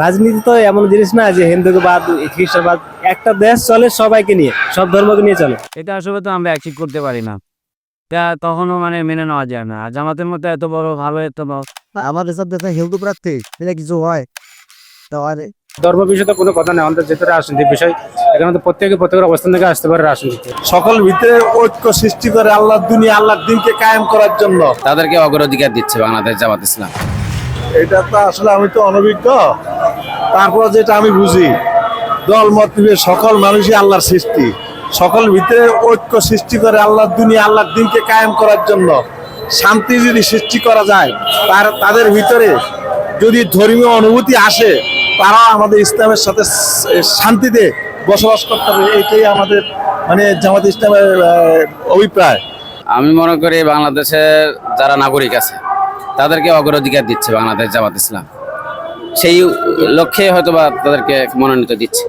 রাজনীতি তো এমন জিনিস না যে হিন্দুকে বাদ খ্রিস্টান বাদ একটা দেশ চলে সবাইকে নিয়ে সব ধর্মকে নিয়ে চলে। এটা আসলে তো আমরা অ্যাচিভ করতে পারি না। তা তখনও মানে মেনে নেওয়া যায় না। জামাতের মতো এত বড় ভালো এত বড়। আমাদের হিন্দু প্রার্থী এটা কিছু হয়? তো আর ধর্ম বিষয়ে তো কোনো কথা নেই। আমাদের রাজনীতির বিষয় এখানে তো প্রত্যেকে প্রত্যেকের অবস্থান থেকে আসতে পারে রাজনীতিতে সকল ভিতরে ঐক্য সৃষ্টি করে আল্লাহর দুনিয়া আল্লাহর দিনকে কায়েম করার জন্য। তাদেরকে অগ্রাধিকার দিচ্ছে বাংলাদেশ জামাত ইসলাম। এটা তো আসলে আমি তো অনভিজ্ঞ। তারপর যেটা আমি বুঝি, দল, মত সকল মানুষই আল্লাহর সৃষ্টি। সকল ভিতরে ঐক্য সৃষ্টি করে আল্লাহর দুনিয়া, আল্লাহর দিনকে কায়েম করার জন্য শান্তি যদি সৃষ্টি করা যায়, তার, তাদের ভিতরে যদি ধর্মীয় অনুভূতি আসে, তারা আমাদের ইসলামের সাথে শান্তিতে বসবাস করতে হবে এইটাই আমাদের মানে জামাত ইসলামের অভিপ্রায়। আমি মনে করি বাংলাদেশের যারা নাগরিক আছে তাদেরকে অগ্রাধিকার দিচ্ছে বাংলাদেশ জামাত ইসলাম। সেই লক্ষ্যে হয়তো বা তাদেরকে মনোনীত দিচ্ছে।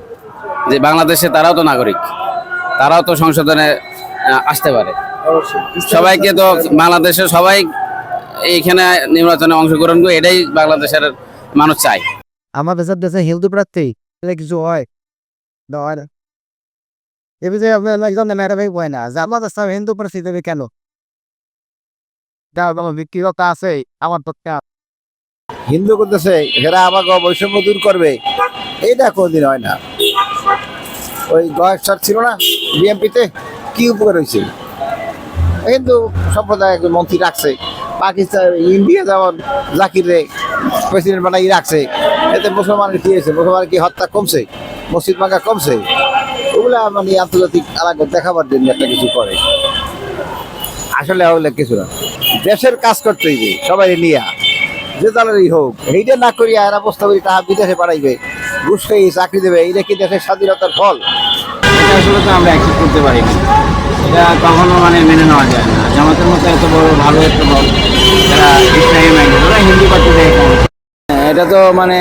যে বাংলাদেশে তারাও তো নাগরিক তারাও তো সংশোধনে আসতে পারে। সবাইকে তো বাংলাদেশে সবাই এইখানে নির্বাচনে অংশগ্রহণ করে এটাই বাংলাদেশের মানুষ চায়। আমাদের সাথে দেশে হিন্দু প্রার্থী এটা কিছু হয়? তো হয় না। এবার যে আপনার একজন মেয়েরা ভাই হয় না যে আমাদের হিন্দু প্রার্থী দেবে কেন? ব্যক্তিগত আছে? আমার পক্ষে হিন্দু করতেছে এরা আমাকে বৈষম্য দূর করবে। এইটা কোনদিন হয় না। ওই গয়েক স্যার ছিল না বিএমপিতে কি উপকার হয়েছে? হিন্দু সম্প্রদায় মন্ত্রী রাখছে, পাকিস্তান, ইন্ডিয়া যেমন জাকির রে প্রেসিডেন্ট বানাই রাখছে, এতে মুসলমানের কি হয়েছে? মুসলমানের কি হত্যা কমছে? মসজিদ ভাঙা কমছে? ওগুলা মানে আন্তর্জাতিক আলাদা দেখাবার জন্য একটা কিছু করে। আসলে হলে কিছু না। দেশের কাজ করতে হইবে সবাই নিয়ে। যে দলেরই হোক এইটা না করিয়া এরা করি তাহা বিদেশে পাঠাইবে। ঘুষ খেয়ে চাকরি দেবে এইটা কি দেশের স্বাধীনতার ফল? এটা আসলে তো আমরা অ্যাচিভ করতে পারি না। এটা কখনো মানে মেনে নেওয়া যায় না। জামাতের মতো এত বড় ভালো একটা বড় যারা ইসলামী মাইন্ড ওরা হিন্দু পার্টি এটা তো মানে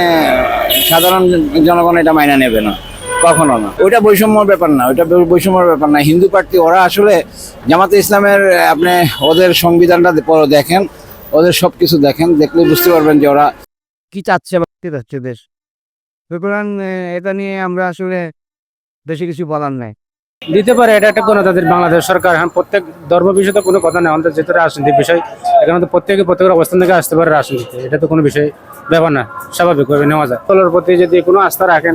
সাধারণ জনগণ এটা মাইনা নেবে না। কখনো না। ওইটা বৈষম্যর ব্যাপার না ওইটা বৈষম্যর ব্যাপার না। হিন্দু পার্টি ওরা আসলে জামাতে ইসলামের আপনি ওদের সংবিধানটা পরে দেখেন ওদের সব কিছু দেখেন দেখলে বুঝতে পারবেন যে ওরা কি চাচ্ছে বা কি চাচ্ছে দেশ? সুতরাং এটা নিয়ে আমরা আসলে বেশি কিছু বলার নাই। দিতে পারে এটা একটা কোনো তাদের বাংলাদেশ সরকার। হ্যাঁ প্রত্যেক ধর্ম বিষয়ে তো কোনো কথা নেই আমাদের যেহেতু রাজনীতির বিষয় এখানে তো প্রত্যেকে প্রত্যেকের অবস্থান থেকে আসতে পারে রাজনীতিতে। এটা তো কোনো বিষয় ব্যাপার না স্বাভাবিকভাবে নেওয়া যায়। দলের প্রতি যদি কোনো আস্থা রাখেন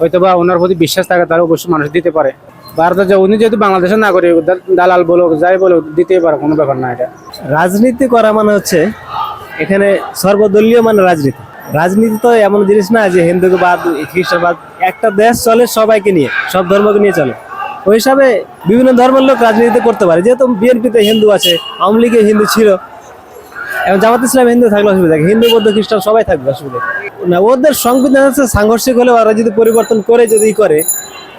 হয়তো বা ওনার প্রতি বিশ্বাস থাকে তাহলে অবশ্যই মানুষ দিতে পারে। ভারতের যে উনি যেহেতু বাংলাদেশের নাগরিক দালাল বলুক, যাই বলুক, দিতেই পারে, কোনো ব্যাপার না এটা। রাজনীতি করা মানে হচ্ছে, এখানে সর্বদলীয় মানে রাজনীতি। রাজনীতি তো এমন জিনিস না যে হিন্দুকে বাদ একটা দেশ চলে সবাইকে নিয়ে, সব ধর্মকে নিয়ে চলে। ওই হিসাবে বিভিন্ন ধর্মের লোক রাজনীতি করতে পারে। যেহেতু বিএনপিতে হিন্দু আছে, আওয়ামী লীগে হিন্দু ছিল এবং জামাত ইসলাম হিন্দু থাকলে অসুবিধা? হিন্দু, বৌদ্ধ, খ্রিস্টান সবাই থাকবে অসুবিধা না, ওদের সংবিধান হচ্ছে সাংঘর্ষিক হলে ওরা যদি পরিবর্তন করে, যদি করে,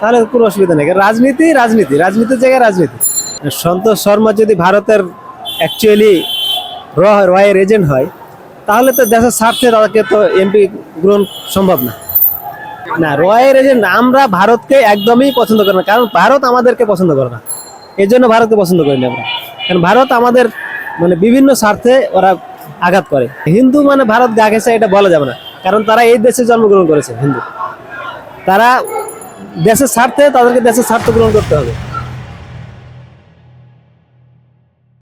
তাহলে কোনো অসুবিধা নেই। রাজনীতি রাজনীতি, রাজনীতির জায়গায় রাজনীতি। সন্তোষ শর্মা যদি ভারতের অ্যাকচুয়ালি রয়ের এজেন্ট হয়, তাহলে তো দেশের স্বার্থে তাদেরকে তো এমপি গ্রহণ সম্ভব না। না রয়ের এজেন্ট আমরা ভারতকে একদমই পছন্দ করি না। কারণ ভারত আমাদেরকে পছন্দ করে না। এই জন্য ভারতকে পছন্দ করি না আমরা। কারণ ভারত আমাদের মানে বিভিন্ন স্বার্থে ওরা আঘাত করে। হিন্দু মানে ভারত গা ঘেঁষে এটা বলা যাবে না। কারণ তারা এই দেশে জন্মগ্রহণ করেছে হিন্দু। তারা দেশের স্বার্থে তাদেরকে দেশের স্বার্থ গ্রহণ করতে হবে।